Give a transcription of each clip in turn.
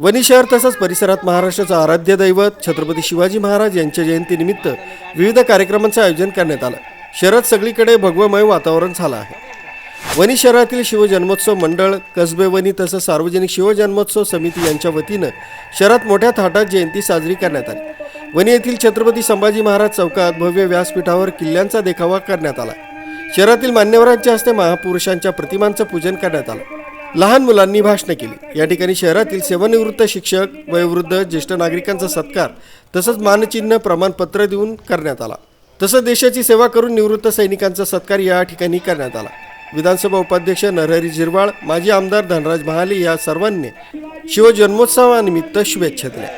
वणी शहर तसंच परिसरात महाराष्ट्राचं आराध्य दैवत छत्रपती शिवाजी महाराज यांच्या जयंतीनिमित्त विविध कार्यक्रमांचं आयोजन करण्यात आलं. शहरात सगळीकडे भगवमय वातावरण झालं आहे. वणी शहरातील शिवजन्मोत्सव मंडळ कसबे वणी तसंच सार्वजनिक शिवजन्मोत्सव समिती यांच्या वतीनं शहरात मोठ्या थाटात जयंती साजरी करण्यात आली. वणी येथील छत्रपती संभाजी महाराज चौकात भव्य व्यासपीठावर किल्ल्यांचा देखावा करण्यात आला. शहरातील मान्यवरांच्या हस्ते महापुरुषांच्या प्रतिमांचं पूजन करण्यात आलं. लहान मुलांनी भाषणं केली. या ठिकाणी शहरातील सेवानिवृत्त शिक्षक वयोवृद्ध ज्येष्ठ नागरिकांचा सत्कार तसंच मानचिन्ह प्रमाणपत्र देऊन करण्यात आला. तसंच देशाची सेवा करून निवृत्त सैनिकांचा सत्कार या ठिकाणी करण्यात आला. विधानसभा उपाध्यक्ष नरहरी झिरवाळ माजी आमदार धनराज महाले या सर्वांनी शिवजन्मोत्सवानिमित्त शुभेच्छा दिल्या.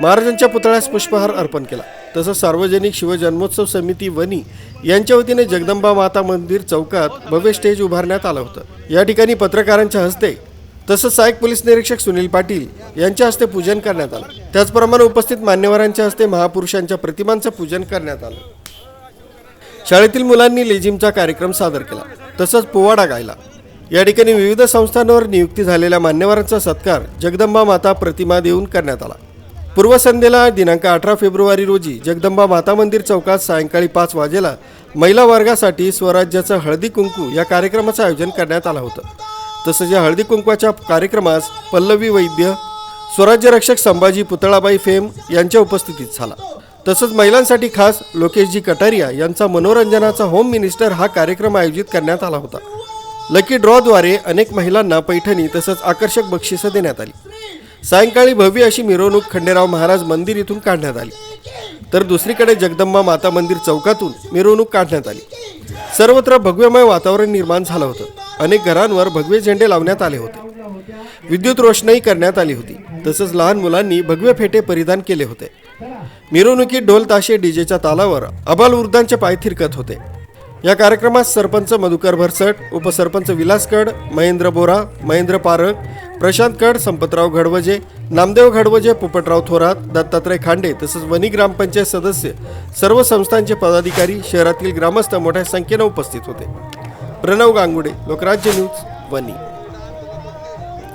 महाराजांच्या पुतळ्यास पुष्पहार अर्पण केला. तसंच सार्वजनिक शिवजन्मोत्सव समिती वनी यांच्या वतीने जगदंबा माता मंदिर चौकात भव्य स्टेज उभारण्यात आलं होतं. या ठिकाणी पत्रकारांच्या हस्ते तसंच सहाय्यक पोलीस निरीक्षक सुनील पाटील यांच्या हस्ते पूजन करण्यात आलं. त्याचप्रमाणे उपस्थित मान्यवरांच्या हस्ते महापुरुषांच्या प्रतिमांचं पूजन करण्यात आलं. शाळेतील मुलांनी लेझिमचा कार्यक्रम सादर केला. तसंच पोवाडा गायला. या ठिकाणी विविध संस्थांवर नियुक्ती झालेल्या मान्यवरांचा सत्कार जगदंबा माता प्रतिमा देऊन करण्यात आला. पूर्वसंध्येला दिनांक अठरा फेब्रुवारी रोजी जगदंबा माता मंदिर चौकात सायंकाळी पाच वाजेला महिला वर्गासाठी स्वराज्याचं हळदी कुंकू या कार्यक्रमाचं आयोजन करण्यात आलं होतं. तसंच या हळदी कुंकवाच्या कार्यक्रमास पल्लवी वैद्य स्वराज्य रक्षक संभाजी पुतळाबाई फेम यांच्या उपस्थितीत झाला. तसंच महिलांसाठी खास लोकेशजी कटारिया यांचा मनोरंजनाचा होम मिनिस्टर हा कार्यक्रम आयोजित करण्यात आला होता. लकी ड्रॉद्वारे अनेक महिलांना पैठणी तसंच आकर्षक बक्षिसं देण्यात आली. सायंकाळी भव्य अशी मिरवणूक खंडेराव महाराज मंदिर इथून काढण्यात आली. तर दुसरीकडे जगदंबा माता मंदिर चौकातून मिरवणूक काढण्यात आली. सर्वत्र भगव्यमय वातावरण निर्माण झालं होतं. अनेक घरांवर भगवे झेंडे लावण्यात आले होते. विद्युत रोषणाई करण्यात आली होती. तसंच लहान मुलांनी भगवे फेटे परिधान केले होते. मिरवणुकीत ढोल ताशे डीजेच्या तालावर अबाल वृद्धांचे पाय थिरकत होते. या कार्यक्रमात सरपंच मधुकर भरसट उपसरपंच विलासकड महेंद्र बोरा महेंद्र पारक प्रशांत कड संपतराव घडवजे नामदेव घडवजे पोपटराव थोरात दत्तात्रय खांडे तसंच वनी ग्रामपंचायत सदस्य सर्व संस्थांचे पदाधिकारी शहरातील ग्रामस्थ मोठ्या संख्येनं उपस्थित होते. प्रणव गांगुडे लोकराज्य न्यूज वनी